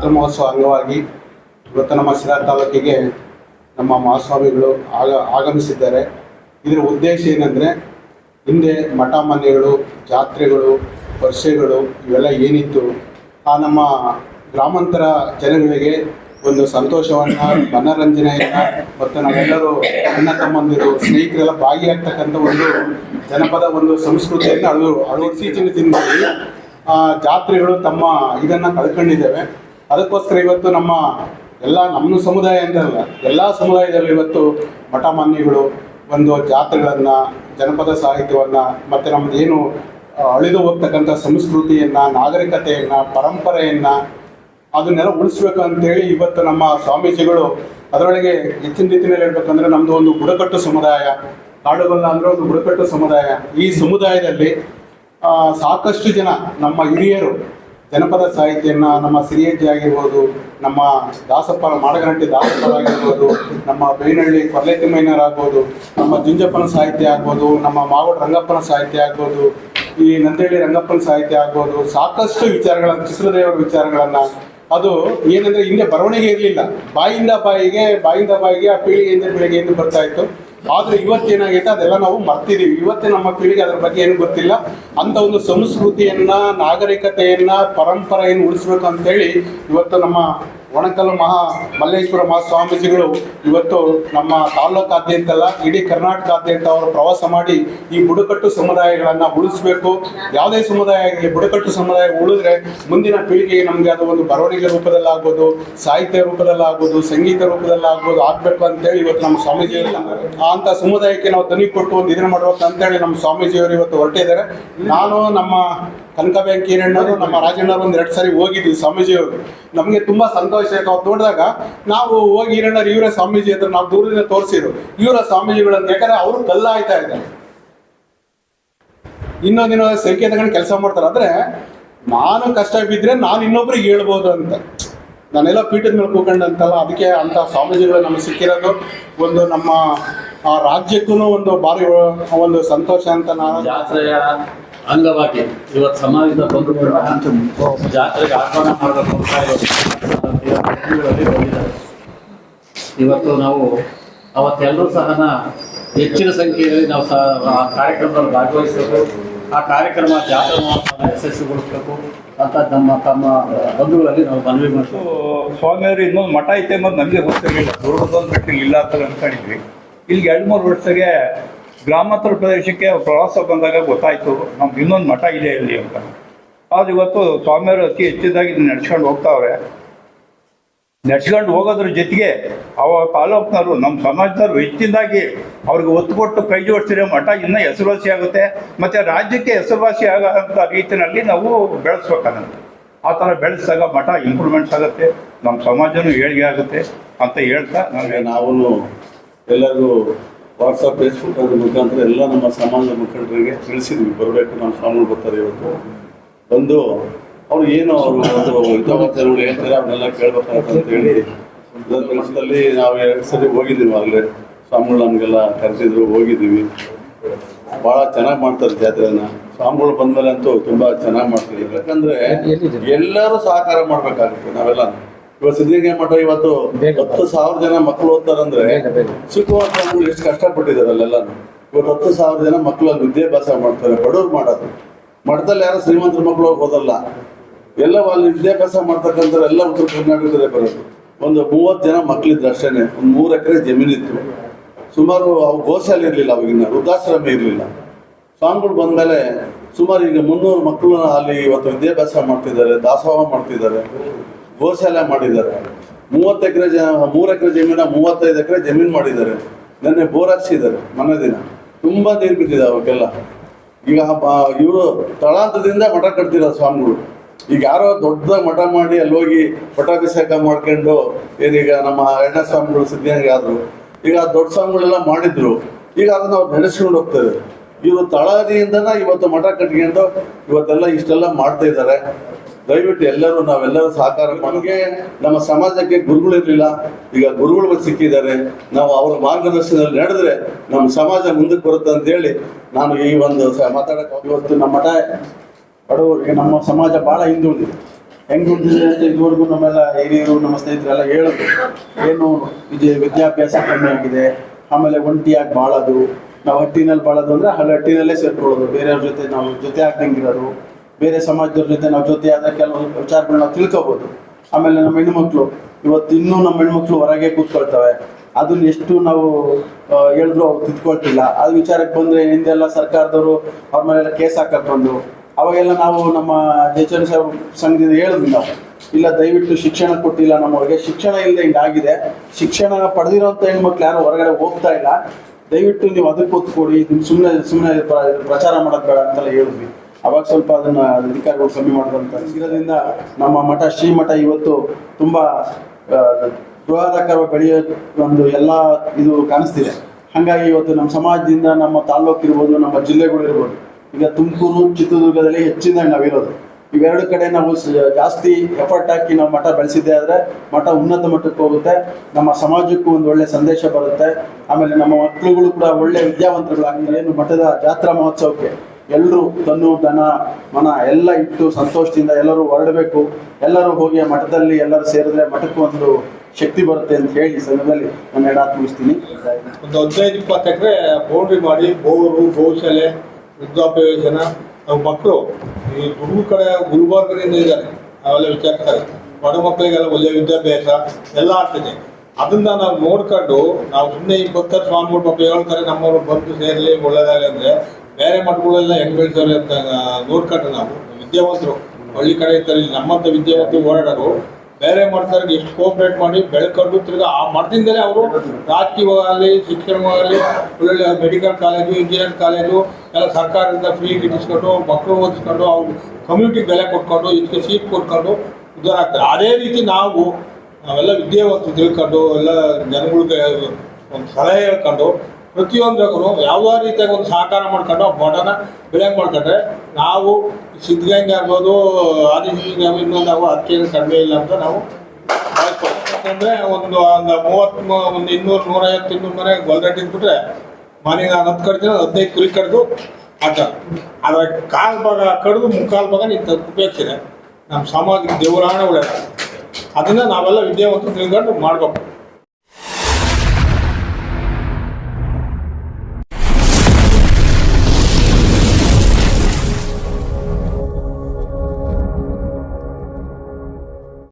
ಜಾತ್ರಾ ಮಹೋತ್ಸವ ಅಂಗವಾಗಿ ಇವತ್ತು ನಮ್ಮ ಶಿರಾ ತಾಲೂಕಿಗೆ ನಮ್ಮ ಮಹಾಸ್ವಾಮಿಗಳು ಆಗ ಆಗಮಿಸಿದ್ದಾರೆ. ಇದರ ಉದ್ದೇಶ ಏನಂದರೆ ಹಿಂದೆ ಮಠ ಮನೆಗಳು ಜಾತ್ರೆಗಳು ವರ್ಷೆಗಳು ಇವೆಲ್ಲ ಏನಿತ್ತು ಆ ನಮ್ಮ ಗ್ರಾಮಾಂತರ ಜನಗಳಿಗೆ ಒಂದು ಸಂತೋಷವನ್ನು ಮನರಂಜನೆಯನ್ನು ಮತ್ತು ನಾವೆಲ್ಲರೂ ಅಣ್ಣ ತಮ್ಮಂದಿರು ಸ್ನೇಹಿತರೆಲ್ಲ ಭಾಗಿಯಾಗ್ತಕ್ಕಂಥ ಒಂದು ಜನಪದ ಒಂದು ಸಂಸ್ಕೃತಿಯನ್ನು ಅಳು ಅಳು ಇತ್ತೀಚಿನ ಆ, ಜಾತ್ರೆಗಳು ತಮ್ಮ ಇದನ್ನು ಕಳ್ಕೊಂಡಿದ್ದೇವೆ. ಅದಕ್ಕೋಸ್ಕರ ಇವತ್ತು ನಮ್ಮ ಎಲ್ಲ ನಮ್ಮ ಸಮುದಾಯ ಅಂತಲ್ಲ, ಎಲ್ಲ ಸಮುದಾಯದಲ್ಲೂ ಇವತ್ತು ಮಠ ಮಾನ್ಯಗಳು ಒಂದು ಜಾತ್ರೆಗಳನ್ನು, ಜನಪದ ಸಾಹಿತ್ಯವನ್ನು, ಮತ್ತು ಏನು ಅಳಿದು ಹೋಗ್ತಕ್ಕಂಥ ಸಂಸ್ಕೃತಿಯನ್ನು, ನಾಗರಿಕತೆಯನ್ನು, ಪರಂಪರೆಯನ್ನು ಅದನ್ನೆಲ್ಲ ಉಳಿಸ್ಬೇಕು ಅಂತೇಳಿ ಇವತ್ತು ನಮ್ಮ ಸ್ವಾಮೀಜಿಗಳು ಅದರೊಳಗೆ ಹೆಚ್ಚಿನ ರೀತಿಯಲ್ಲಿ ಹೇಳ್ಬೇಕಂದ್ರೆ ನಮ್ಮದು ಒಂದು ಬುಡಕಟ್ಟು ಸಮುದಾಯ, ಕಾಡುಗಲ್ಲ ಅಂದರೆ ಒಂದು ಬುಡಕಟ್ಟು ಸಮುದಾಯ. ಈ ಸಮುದಾಯದಲ್ಲಿ ಸಾಕಷ್ಟು ಜನ ನಮ್ಮ ಹಿರಿಯರು ಜನಪದ ಸಾಹಿತ್ಯನ ನಮ್ಮ ಸಿರಿಯಜ್ಜಿ ಆಗಿರ್ಬೋದು, ನಮ್ಮ ದಾಸಪ್ಪ ಮಾಡಗರಂಟಿ ದಾಸಪ್ಪರ ಆಗಿರ್ಬೋದು, ನಮ್ಮ ಬೈನಹಳ್ಳಿ ಕೊರ್ಲೆ ತಿಮ್ಮಯ್ಯನವರ್ ಆಗ್ಬೋದು, ನಮ್ಮ ಜುಂಜಪ್ಪನ ಸಾಹಿತ್ಯ ಆಗ್ಬೋದು, ನಮ್ಮ ಮಾವಡ ರಂಗಪ್ಪನ ಸಾಹಿತ್ಯ ಆಗ್ಬೋದು, ಈ ನಂದೇಳಿ ರಂಗಪ್ಪನ ಸಾಹಿತ್ಯ ಆಗ್ಬೋದು, ಸಾಕಷ್ಟು ವಿಚಾರಗಳನ್ನು, ಚಿತ್ರದೇವರ ವಿಚಾರಗಳನ್ನ. ಅದು ಏನಂದ್ರೆ ಹಿಂದೆ ಬರವಣಿಗೆ ಇರಲಿಲ್ಲ. ಬಾಯಿಂದ ಬಾಯಿಗೆ ಬಾಯಿಂದ ಬಾಯಿಗೆ, ಆ ಪೀಳಿಗೆಯಿಂದ ಪೀಳಿಗೆಯಿಂದ ಬರ್ತಾ ಇತ್ತು. ಆದ್ರೆ ಇವತ್ತೇನಾಗೈತೆ, ಅದೆಲ್ಲ ನಾವು ಮರ್ತಿದೀವಿ. ಇವತ್ತೇ ನಮ್ಮ ಪೀಳಿಗೆ ಅದ್ರ ಬಗ್ಗೆ ಏನು ಗೊತ್ತಿಲ್ಲ. ಅಂತ ಒಂದು ಸಂಸ್ಕೃತಿಯನ್ನ, ನಾಗರಿಕತೆಯನ್ನ, ಪರಂಪರೆಯನ್ನು ಉಳಿಸ್ಬೇಕು ಅಂತೇಳಿ ಇವತ್ತು ನಮ್ಮ ಒಣಕಲ್ಲು ಮಹಾ ಮಲ್ಲೇಶ್ವರ ಮಹಾ ಸ್ವಾಮೀಜಿಗಳು ಇವತ್ತು ನಮ್ಮ ತಾಲ್ಲೂಕಾದ್ಯಂತಲ್ಲ ಇಡೀ ಕರ್ನಾಟಕಾದ್ಯಂತ ಅವರು ಪ್ರವಾಸ ಮಾಡಿ ಈ ಬುಡಕಟ್ಟು ಸಮುದಾಯಗಳನ್ನ ಉಳಿಸ್ಬೇಕು. ಯಾವುದೇ ಸಮುದಾಯ ಆಗಲಿ, ಬುಡಕಟ್ಟು ಸಮುದಾಯ ಉಳಿದ್ರೆ ಮುಂದಿನ ಪೀಳಿಗೆಗೆ ನಮಗೆ ಅದು ಒಂದು ಬರವಣಿಗೆ ರೂಪದಲ್ಲಾಗ್ಬೋದು, ಸಾಹಿತ್ಯ ರೂಪದಲ್ಲಾಗ್ಬೋದು, ಸಂಗೀತ ರೂಪದಲ್ಲಾಗ್ಬೋದು, ಆಗ್ಬೇಕು ಅಂತೇಳಿ ಇವತ್ತು ನಮ್ಮ ಸ್ವಾಮೀಜಿಯವರು ಅಂತ ಸಮುದಾಯಕ್ಕೆ ನಾವು ಧನಿ ಕೊಟ್ಟು ಒಂದು ಇದನ್ನ ಮಾಡ್ಬೇಕು ಅಂತೇಳಿ ನಮ್ಮ ಸ್ವಾಮೀಜಿಯವರು ಇವತ್ತು ಹೊರಟಿದ್ದಾರೆ. ನಾನು ನಮ್ಮ ಕನಕ ಬ್ಯಾಂಕ್ ಹಿರಣ್ಣವರು ನಮ್ಮ ರಾಜಣ್ಣ ಒಂದು ಎರಡು ಸಾರಿ ಹೋಗಿದ್ವಿ ಸ್ವಾಮೀಜಿಯವರು ನಮಗೆ ತುಂಬಾ ಸಂತೋಷ ಆಯ್ತು. ಅವ್ರು ನೋಡಿದಾಗ ನಾವು ಹೋಗಿ ಹಿರಣ್ಣರು ಇವರೇ ಸ್ವಾಮೀಜಿ ಅಂತ ನಾವು ದೂರದಿಂದ ತೋರಿಸಿದ್ರು. ಇವರ ಸ್ವಾಮೀಜಿಗಳು ಅಂತ ಯಾಕಂದ್ರೆ ಅವರು ಕಲ್ಲ ಆಯ್ತಾ ಇದ್ದಾರೆ. ಇನ್ನೊಂದಿನ ಸಂಖ್ಯೆ ತಗೊಂಡು ಕೆಲಸ ಮಾಡ್ತಾರೆ. ಆದರೆ ನಾನು ಕಷ್ಟ ಬಿದ್ದರೆ ನಾನು ಇನ್ನೊಬ್ರಿಗೆ ಹೇಳ್ಬೋದು ಅಂತ. ನಾನೆಲ್ಲ ಪೀಠದ ಮೇಲೆ ಕೂಕೊಂಡಂತಲ್ಲ ಅದಕ್ಕೆ ಅಂತ ಸ್ವಾಮೀಜಿಗಳು ನಮಗೆ ಸಿಕ್ಕಿರೋದು ಒಂದು ನಮ್ಮ ರಾಜ್ಯಕ್ಕೂ ಒಂದು ಭಾರಿ ಒಂದು ಸಂತೋಷ ಅಂತ ನಾನು ಜಾತ್ರೆಯ ಅಂಗವಾಗಿ ಇವತ್ತು ಸಮಾಜದ ಬಂಧುಗಳ ಜಾತ್ರೆಗೆ ಆಹ್ವಾನ ಮಾಡಬೇಕು ಅಂತ ಇವತ್ತು. ಇವತ್ತು ನಾವು ಅವತ್ತೆಲ್ಲರೂ ಸಹ ಹೆಚ್ಚಿನ ಸಂಖ್ಯೆಯಲ್ಲಿ ನಾವು ಸಹ ಆ ಕಾರ್ಯಕ್ರಮದಲ್ಲಿ ಭಾಗವಹಿಸಬೇಕು. ಆ ಕಾರ್ಯಕ್ರಮ ಜಾತ್ರಾ ಮಹೋತ್ಸವ ಯಶಸ್ವಿಗೊಳಿಸಬೇಕು ಅಂತ ನಮ್ಮ ತಮ್ಮ ಬಂಧುಗಳಲ್ಲಿ ನಾವು ಮನವಿ ಮಾಡ್ತೀವಿ. ಸ್ವಾಮಿಯವರು, ಇನ್ನೊಂದು ಮಠ ಐತೆ ಮತ್ತು ನಮಗೆ ಗೊತ್ತಿರಲಿಲ್ಲ ದೂರದೊಂದು ಇಲ್ಲ ಅಂತ ಅನ್ಕೊಂಡಿದ್ವಿ ಇಲ್ಲಿಗೆ ಎರಡು, ಮೂರು ವರ್ಷದಾಗೆ ಗ್ರಾಮಾಂತರ ಪ್ರದೇಶಕ್ಕೆ ಪ್ರವಾಸ ಬಂದಾಗ ಗೊತ್ತಾಯಿತು, ನಮ್ಗೆ ಇನ್ನೊಂದು ಮಠ ಇದೆ ಇಲ್ಲಿ ಅಂತ. ಆದ್ರೆ ಇವತ್ತು ಸ್ವಾಮಿಯವರು ಅತಿ ಹೆಚ್ಚಿದಾಗಿ ನಡ್ಸ್ಕೊಂಡು ಹೋಗ್ತಾವ್ರೆ. ನಡ್ಸ್ಕೊಂಡು ಹೋಗೋದ್ರ ಜೊತೆಗೆ ಅವ ತಾಲೂಕ್ನವರು ನಮ್ಮ ಸಮಾಜದವ್ರು ಹೆಚ್ಚಿನದಾಗಿ ಅವ್ರಿಗೆ ಒತ್ತು ಕೊಟ್ಟು ಕೈ ಜೋಡಿಸಿದ್ರೆ ಮಠ ಇನ್ನೂ ಹೆಸರುವಾಸಿ ಆಗುತ್ತೆ. ಮತ್ತೆ ರಾಜ್ಯಕ್ಕೆ ಹೆಸರುವಾಸಿ ಆಗಂತ ರೀತಿಯಲ್ಲಿ ನಾವು ಬೆಳೆಸ್ಬೇಕಾಗತ್ತೆ. ಆ ಥರ ಬೆಳೆಸಿದಾಗ ಮಠ ಇಂಪ್ರೂವ್ಮೆಂಟ್ಸ್ ಆಗುತ್ತೆ ನಮ್ಮ ಸಮಾಜನೂ ಏಳಿಗೆ ಆಗುತ್ತೆ ಅಂತ ಹೇಳ್ತಾ ನಾವು ನಾವು ಎಲ್ಲರಿಗೂ ವಾಟ್ಸಪ್ ಫೇಸ್ಬುಕ್ ಅದ್ರ ಮುಖಾಂತರ ಎಲ್ಲ ನಮ್ಮ ಸಮಾಜದ ಮುಖಂಡರಿಗೆ ತಿಳಿಸಿದ್ವಿ. ಬರಬೇಕು ನಮ್ಮ ಸ್ವಾಮಿಗಳು ಬರ್ತಾರೆ ಇವತ್ತು. ಬಂದು ಅವ್ರು ಏನು ಅವರು ಒಂದು ಹಿತವಚನಗಳು ಹೇಳ್ತಾರೆ? ಅವನ್ನೆಲ್ಲ ಕೇಳ್ಬೇಕಂತ ಹೇಳಿ. ಇದೊಂದು ಕೆಲಸದಲ್ಲಿ ನಾವು ಎರಡು ಸರಿ ಹೋಗಿದ್ದೀವಿ ಆಗಲೇ. ಸ್ವಾಮಿಗಳು ನಮಗೆಲ್ಲ ಕರೆಸಿದ್ರು ಹೋಗಿದ್ದೀವಿ. ಭಾಳ ಚೆನ್ನಾಗಿ ಮಾಡ್ತಾರೆ ಜಾತ್ರೆನ. ಸ್ವಾಮಿಗಳು ಬಂದ್ಮೇಲೆ ಅಂತೂ ತುಂಬಾ ಚೆನ್ನಾಗಿ ಮಾಡ್ತಿದ್ದೀವಿ ಯಾಕಂದ್ರೆ ಎಲ್ಲರೂ ಸಹಕಾರ ಮಾಡ್ಬೇಕಾಗುತ್ತೆ ನಾವೆಲ್ಲ. ಇವತ್ತು ಸಿದ್ಧಗಂಗಾ ಮಠ ಇವತ್ತು ಹತ್ತು ಸಾವಿರ ಜನ ಮಕ್ಕಳು ಓದ್ತಾರಂದ್ರೆ ಸುಖವಾದ ಸ್ವಾಮಿಗಳು ಎಷ್ಟು ಕಷ್ಟಪಟ್ಟಿದ್ದಾರೆ ಅಲ್ಲೆಲ್ಲ ಇವತ್ತು ಹತ್ತು ಸಾವಿರ ಜನ ಮಕ್ಕಳು ಅಲ್ಲಿ ವಿದ್ಯಾಭ್ಯಾಸ ಮಾಡ್ತಾರೆ ಬಡವ್ರು ಮಾಡೋದು. ಮಠದಲ್ಲಿ ಯಾರು ಶ್ರೀಮಂತರ ಮಕ್ಕಳು ಓದಲ್ಲ. ಎಲ್ಲ ಅಲ್ಲಿ ವಿದ್ಯಾಭ್ಯಾಸ ಮಾಡ್ತಕ್ಕಂಥ ಎಲ್ಲ ಉತ್ತರ ಕರ್ನಾಟಕದಲ್ಲೇ ಬರೋದು. ಒಂದು ಮೂವತ್ತು ಜನ ಮಕ್ಕಳಿದ್ರು ಅಷ್ಟೇ ಒಂದು ಮೂರು ಎಕರೆ ಜಮೀನಿತ್ತು ಸುಮಾರು ಅವು ಗೋಶಾಲೆ ಇರಲಿಲ್ಲ ಅವಾಗಿನ ವೃದ್ಧಾಶ್ರಮ ಇರಲಿಲ್ಲ. ಸ್ವಾಮಿಗಳು ಬಂದಮೇಲೆ ಸುಮಾರು ಈಗ ಮುನ್ನೂರು ಮಕ್ಕಳು ಅಲ್ಲಿ ಇವತ್ತು ವಿದ್ಯಾಭ್ಯಾಸ ಮಾಡ್ತಿದ್ದಾರೆ ದಾಸೋಹ ಮಾಡ್ತಿದ್ದಾರೆ. ಗೋಶಾಲೆ ಮಾಡಿದ್ದಾರೆ. ಮೂವತ್ತು ಎಕರೆ ಜ, ಮೂರು ಎಕರೆ ಜಮೀನ, ಮೂವತ್ತೈದು ಎಕರೆ ಜಮೀನು ಮಾಡಿದ್ದಾರೆ. ನೆನ್ನೆ ಬೋರ್ ಹಾಕ್ಸಿದ್ದಾರೆ ಮನೆ ದಿನ. ತುಂಬ ನೀರು ಬಿದ್ದಿದೆ ಅವಕ್ಕೆಲ್ಲ. ಈಗ ಇವರು ತಳಾಂತದಿಂದ ಮಠ ಕಟ್ತಿರೋ ಸ್ವಾಮಿಗಳು. ಈಗ ಯಾರೋ ದೊಡ್ಡ ಮಠ ಮಾಡಿ ಅಲ್ಲಿ ಹೋಗಿ ಪಟಾಭಿಷೇಕ ಮಾಡ್ಕೊಂಡು ಏನೀಗ ನಮ್ಮ ಎಣ್ಣ ಸ್ವಾಮಿಗಳು ಸಿದ್ಧಗಂಗೆ ಆದರು. ಈಗ ದೊಡ್ಡ ಸ್ವಾಮಿಗಳೆಲ್ಲ ಮಾಡಿದ್ರು. ಈಗ ಅದನ್ನ ಅವ್ರು ನಡೆಸ್ಕೊಂಡು ಹೋಗ್ತಾರೆ. ಇವರು ತಳಹದಿಯಿಂದನ ಇವತ್ತು ಮಠ ಕಟ್ಕೊಂಡು ಇವತ್ತೆಲ್ಲ ಇಷ್ಟೆಲ್ಲ ಮಾಡ್ತಾ ಇದ್ದಾರೆ. ದಯವಿಟ್ಟು ಎಲ್ಲರೂ ನಾವೆಲ್ಲರೂ ಸಹಕಾರ ನಮಗೆ ನಮ್ಮ ಸಮಾಜಕ್ಕೆ ಗುರುಗಳು ಇರಲಿಲ್ಲ. ಈಗ ಗುರುಗಳು ಸಿಕ್ಕಿದ್ದಾರೆ. ನಾವು ಅವರ ಮಾರ್ಗದರ್ಶನದಲ್ಲಿ ನಡೆದ್ರೆ ನಮ್ಮ ಸಮಾಜ ಮುಂದಕ್ಕೆ ಬರುತ್ತೆ ಅಂತ ಹೇಳಿ ನಾನು ಈ ಒಂದು ಮಾತಾಡಕ್ಕೆ ಇವತ್ತು ನಮ್ಮ ಮಠ ಬಡವರಿಗೆ, ನಮ್ಮ ಸಮಾಜ ಭಾಳ ಹಿಂದುಳಿದಿದೆ ಹೆಂಗ್ ಅಂತ ಇದುವರೆಗೂ ನಮ್ಮೆಲ್ಲ ಹಿರಿಯರು, ನಮ್ಮ ಸ್ನೇಹಿತರೆಲ್ಲ ಹೇಳೋದು. ಏನು ಇದು ವಿದ್ಯಾಭ್ಯಾಸ ಕಮ್ಮಿ ಆಗಿದೆ. ಆಮೇಲೆ ಒಂಟಿಯಾಗಿ ಬಾಳೋದು. ನಾವು ಹಟ್ಟಿನಲ್ಲಿ ಬಾಳೋದು ಅಂದ್ರೆ ಹಳ್ಳಿ ಹಟ್ಟಿನಲ್ಲೇ ಸೇರ್ಕೊಳ್ಳೋದು. ಬೇರೆಯವ್ರ ಜೊತೆ ನಾವು ಜೊತೆ ಆಗ್ದಂಗಿರೋದು ಬೇರೆ ಸಮಾಜದವ್ರ ಜೊತೆ ನಾವು ಜೊತೆ ಆದ ಕೆಲವು ವಿಚಾರಗಳನ್ನ ನಾವು ತಿಳ್ಕೊಬೋದು. ಆಮೇಲೆ ನಮ್ಮ ಹೆಣ್ಮಕ್ಳು, ಇವತ್ತು ಇನ್ನೂ ನಮ್ಮ ಹೆಣ್ಮಕ್ಳು ಹೊರಗೆ ಕೂತ್ಕೊಳ್ತವೆ. ಅದನ್ನ ಎಷ್ಟು ನಾವು ಹೇಳಿದ್ರು ಅವ್ರು ತಿದ್ಕೊಳ್ತಿಲ್ಲ. ಅದು ವಿಚಾರಕ್ಕೆ ಬಂದ್ರೆ ಹಿಂದೆಲ್ಲ ಸರ್ಕಾರದವರು ಅವ್ರ ಮೇಲೆಲ್ಲ ಕೇಸ್ ಹಾಕಕ್ ಬಂದು ಅವಾಗೆಲ್ಲ ನಾವು ನಮ್ಮ ಜಯಚಂದ್ರ ಸಾಹೇಬ್ ಸಂಘದಿಂದ ಹೇಳಿದ್ವಿ ನಾವು, ಇಲ್ಲ ದಯವಿಟ್ಟು ಶಿಕ್ಷಣ ಕೊಟ್ಟಿಲ್ಲ ನಮ್ಮವ್ರಿಗೆ ಶಿಕ್ಷಣ ಇಲ್ಲದೆ ಹಿಂಗಾಗಿದೆ ಶಿಕ್ಷಣ ಪಡೆದಿರೋಂಥ ಹೆಣ್ಮಕ್ಳು ಯಾರು ಹೊರಗಡೆ ಹೋಗ್ತಾ ಇಲ್ಲ. ದಯವಿಟ್ಟು ನೀವು ಅದಕ್ಕೆ ಕೂತ್ಕೊಡಿ ಕೊಡಿ ಇದನ್ನ ಸುಮ್ಮನೆ ಸುಮ್ಮನೆ ಪ್ರಚಾರ ಮಾಡೋದು ಬೇಡ ಅಂತೆಲ್ಲ ಹೇಳಿದ್ವಿ. ಅವಾಗ ಸ್ವಲ್ಪ ಅದನ್ನ ಅಧಿಕಾರಿಗಳು ಕಮ್ಮಿ ಮಾಡೋದಂತ ಇರೋದ್ರಿಂದ ನಮ್ಮ ಮಠ ಶ್ರೀಮಠ ಇವತ್ತು ತುಂಬಾ ಬೃಹದಾಕಾರ ಬೆಳೆಯೋ ಒಂದು ಎಲ್ಲ ಇದು ಕಾಣಿಸ್ತಿದೆ. ಹಾಗಾಗಿ ಇವತ್ತು ನಮ್ಮ ಸಮಾಜದಿಂದ ನಮ್ಮ ತಾಲೂಕು ಇರ್ಬೋದು, ನಮ್ಮ ಜಿಲ್ಲೆಗಳು ಇರ್ಬೋದು, ಈಗ ತುಮಕೂರು, ಚಿತ್ರದುರ್ಗದಲ್ಲಿ ಹೆಚ್ಚಿನ ನಾವಿರೋದು. ಇವೆರಡು ಕಡೆ ನಾವು ಜಾಸ್ತಿ ಎಫರ್ಟ್ ಹಾಕಿ ನಾವು ಮಠ ಬೆಳೆಸಿದ್ದೆ ಆದರೆ ಮಠ ಉನ್ನತ ಮಟ್ಟಕ್ಕೆ ಹೋಗುತ್ತೆ. ನಮ್ಮ ಸಮಾಜಕ್ಕೂ ಒಂದು ಒಳ್ಳೆ ಸಂದೇಶ ಬರುತ್ತೆ. ಆಮೇಲೆ ನಮ್ಮ ಮಕ್ಕಳುಗಳು ಕೂಡ ಒಳ್ಳೆ ವಿದ್ಯಾವಂತರುಗಳಾಗಿ ಏನು ಮಠದ ಜಾತ್ರಾ ಮಹೋತ್ಸವಕ್ಕೆ ಎಲ್ಲರೂ ತನ್ನು ದನ ಮನ ಎಲ್ಲ ಇಟ್ಟು ಸಂತೋಷದಿಂದ ಎಲ್ಲರೂ ಹೊರಡಬೇಕು. ಎಲ್ಲರೂ ಹೋಗಿ ಮಠದಲ್ಲಿ ಎಲ್ಲರೂ ಸೇರಿದ್ರೆ ಮಠಕ್ಕೂ ಒಂದು ಶಕ್ತಿ ಬರುತ್ತೆ ಅಂತ ಹೇಳಿ ಸಂಘದಲ್ಲಿ ನನ್ನ ಎಡಾತ್ ಮುಗಿಸ್ತೀನಿ ಒಂದು ಹದಿನೈದು, ಇಪ್ಪತ್ತು ಎಕರೆ ಬೌಂಡ್ರಿ ಮಾಡಿ, ಬೋರು, ಗೋಶಾಲೆ, ವೃದ್ಧಾಪ್ಯ ಯೋಜನೆ. ನಾವು ಮಕ್ಕಳು ಈ ಗುರು ಕಡೆ ಗುಲ್ಬರ್ಗದಿಂದ ಇದ್ದಾರೆ. ಅವೆಲ್ಲ ವಿಚಾರಿಸ್ತಾರೆ ಬಡ ಮಕ್ಕಳಿಗೆಲ್ಲ ಒಳ್ಳೆಯ ವಿದ್ಯಾಭ್ಯಾಸ ಎಲ್ಲ ಆಗ್ತದೆ. ಅದನ್ನ ನಾವು ನೋಡ್ಕೊಂಡು ನಾವು ಸುಮ್ಮನೆ ಇಪ್ಪತ್ತಾರು ಸ್ವಾಮಿ ಪಾಪ ಹೇಳ್ತಾರೆ, ನಮ್ಮವರು ಬಂದು ಸೇರಲಿ, ಒಳ್ಳೆದಾಗಲಿ ಅಂದ್ರೆ ಬೇರೆ ಮಠಗಳೆಲ್ಲ ಹೆಂಗ್ ಬೆಳೆಸೋರು ಅಂತ ನೋಡ್ಕೊಂಡ್ರೆ ನಾವು. ವಿದ್ಯಾವಂತರು. ಹಳ್ಳಿ ಕಡೆ ಇರ್ತಾರೆ, ಇಲ್ಲಿ ನಮ್ಮಂತ ವಿದ್ಯಾವಂತರು ಓಡಾಡೋರು. ಬೇರೆ ಮಠದವ್ರಿಗೆ ಎಷ್ಟು ಕೋಆಪರೇಟ್ ಮಾಡಿ ಬೆಳ್ಕೊಂಡು ತಿರ್ಗಾ ಆ ಮಠದಿಂದಲೇ ಅವರು ರಾಜಕೀಯವಾಗಲಿ ಶಿಕ್ಷಣವಾಗಲಿ ಒಳ್ಳೊಳ್ಳೆ ಮೆಡಿಕಲ್ ಕಾಲೇಜು ಇಂಜಿನಿಯರಿಂಗ್ ಕಾಲೇಜು ಎಲ್ಲ ಸರ್ಕಾರದಿಂದ ಫ್ರೀ ಇಟ್ಟಿಸ್ಕೊಂಡು, ಮಕ್ಕಳು ಓದಿಸ್ಕೊಂಡು, ಅವ್ರು ಕಮ್ಯುನಿಟಿ ಬೆಲೆ ಕೊಟ್ಕೊಂಡು, ಇದಕ್ಕೆ ಸೀಟ್ ಕೊಟ್ಕೊಂಡು ಉದ್ದಾರ ಆಗ್ತಾರೆ. ಅದೇ ರೀತಿ ನಾವು, ನಾವೆಲ್ಲ ವಿದ್ಯಾವಂತರು ತಿಳ್ಕೊಂಡು, ಎಲ್ಲ ಜನಗಳಿಗೆ ಒಂದು ಸಲಹೆ ಹೇಳ್ಕೊಂಡು ಪ್ರತಿಯೊಂದಕ್ಕೂ ಯಾವ ರೀತಿಯಾಗಿ ಒಂದು ಸಹಕಾರ ಮಾಡ್ಕೊಂಡು ಮಠನ ಬೆಳೆಯಂಗೆ ಮಾಡ್ಕೊಂಡ್ರೆ ನಾವು ಸಿದ್ಧಗಂಗೆ ಆಗ್ಬೋದು ಆದಿಸಿದ್ಧಗಂಗೆ ಆಗ್ಬೋದು, ಇನ್ನೊಂದು ನಾವು ಅದಕ್ಕೇನು ಕಡಿಮೆ ಇಲ್ಲ ಅಂತ ನಾವು ಯಾಕಂದರೆ ಒಂದು ಒಂದು ಮೂವತ್ತು, ಒಂದು ಇನ್ನೂರು, ನೂರೈವತ್ತು, ಇನ್ನೂರು ಮನೆ ಗೊಲ್ಗಟ್ಟಿ ಇಟ್ಬಿಟ್ರೆ ಮನೆಗೆ ನಾನು ಹತ್ತು ಕಡ್ತೀನಿ ಹದಿನೈದು ಕುರಿ ಕಡ್ದು ಆಟ ಆದರೆ ಕಾಲು ಭಾಗ ಕಡ್ದು ಮುಕ್ಕಾಲು ಭಾಗ ನೀವು ಉಪಯೋಗಿಸಿದೆ ನಮ್ಮ ಸಮಾಜಕ್ಕೆ ದೇವರಾಣ ಒಳ್ಳೆಯದು ಅದನ್ನ ನಾವೆಲ್ಲ ವಿದ್ಯಾವಂತ ತಿಳ್ಕೊಂಡು ಮಾಡ್ಬೇಕು.